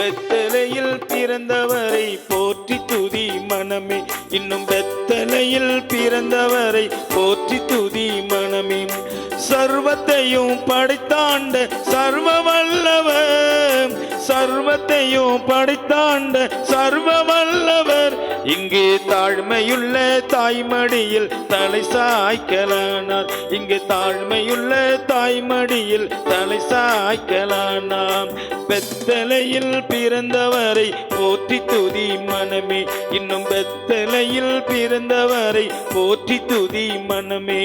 பெத்தலையில் பிறந்தவரை போற்றி துதி மனமே. இன்னும் பெத்தலையில் பிறந்தவரை போற்றி துதி மனமே. சர்வத்தையும் படைத்தாண்ட சர்வ வல்லவர். சர்வத்தையும் படைத்தாண்ட சர்வ வல்லவர் இங்கே தாழ்மையுள்ள தாய்மடியில் தலை சாய்க்கலானார். இங்கே தாழ்மையுள்ள தாய்மடியில் தலை சாய்க்கலானாம். பெத்தலையில் பிறந்தவரை போற்றி துதி மனமே. இன்னும் பெத்தலையில் பிறந்தவரை போற்றி துதி மனமே.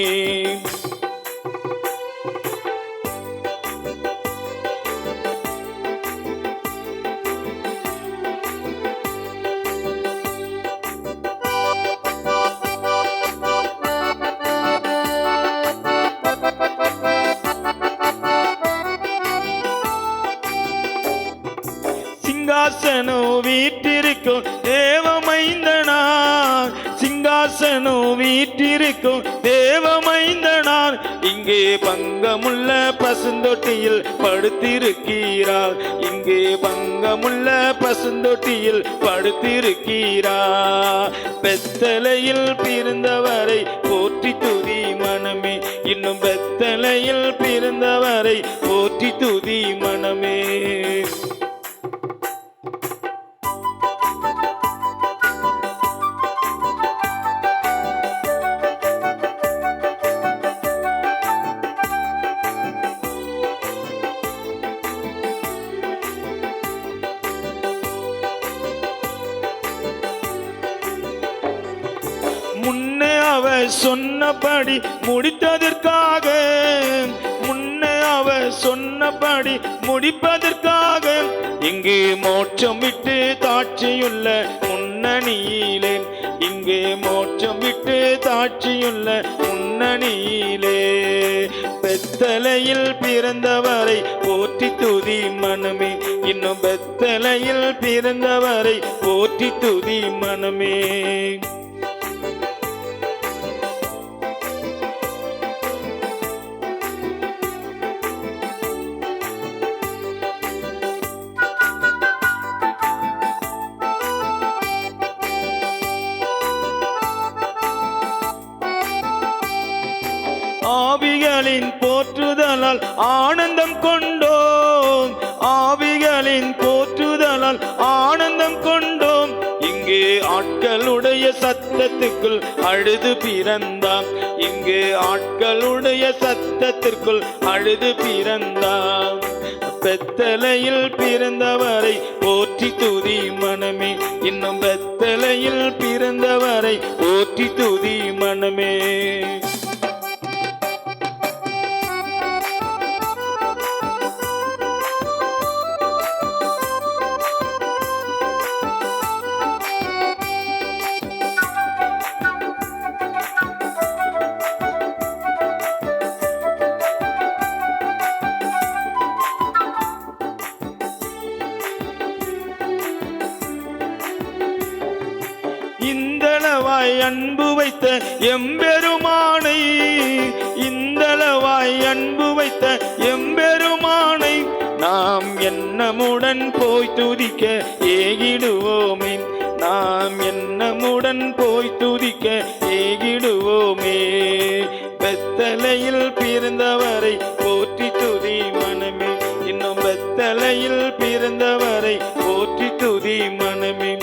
சிங்காசனம் வீட்டிருக்கும் தேவமைந்தனார். சிங்காசனம் வீட்டிருக்கும் தேவமைந்தனார். இங்கே பங்கமுள்ள பசுந்தொட்டியில் படுத்திருக்கிறார். இங்கே பங்கமுள்ள பசுந்தொட்டியில் படுத்திருக்கிறார். பெத்தலையில் பிறந்தவரை போற்றி துதி மனமே. இன்னும் பெத்தலையில் பிறந்தவரை போற்றி துதி மனமே. அவ சொன்னபடி முடித்ததற்காக முன்ன அவ சொன்னபடி முடிப்பதற்காக இங்கே மோட்சம் விட்டு தாட்சியுள்ள முன்னணியிலே இங்கே மோட்சம் விட்டு தாட்சியுள்ள முன்னணியிலே பெத்தலையில் பிறந்தவரை போற்றி துதி மனமே. இன்னும் பெத்தலையில் பிறந்தவரை போற்றி துதி மனமே. ஆவிகளின் போற்றுதலால் ஆனந்தம் கொண்டோம். ஆவிகளின் போற்றுதலால் ஆனந்தம் கொண்டோம். இங்கே ஆட்களுடைய சத்தத்துக்குள் அழுது பிறந்தாம் இங்கே ஆட்களுடைய சத்தத்திற்குள் அழுது பிறந்தாம் பெத்தலையில் பிறந்தவரை போற்றி துதி மனமே. இன்னும் பெத்தலையில் பிறந்தவரை போற்றி துதி மனமே. இந்தளவாய் அன்பு வைத்த எம்பெருமானை இந்தளவாய் அன்பு வைத்த எம்பெருமானை நாம் எண்ணமுடன் போய் துதிக்க ஏகிடுவோமே. நாம் எண்ணமுடன் போய் துதிக்க ஏகிடுவோமே. பெத்தலையில் பிறந்தவரை போற்றி துதி மனமே. இன்னும் பெத்தலையில் பிறந்தவரை போற்றி துதி மனமே.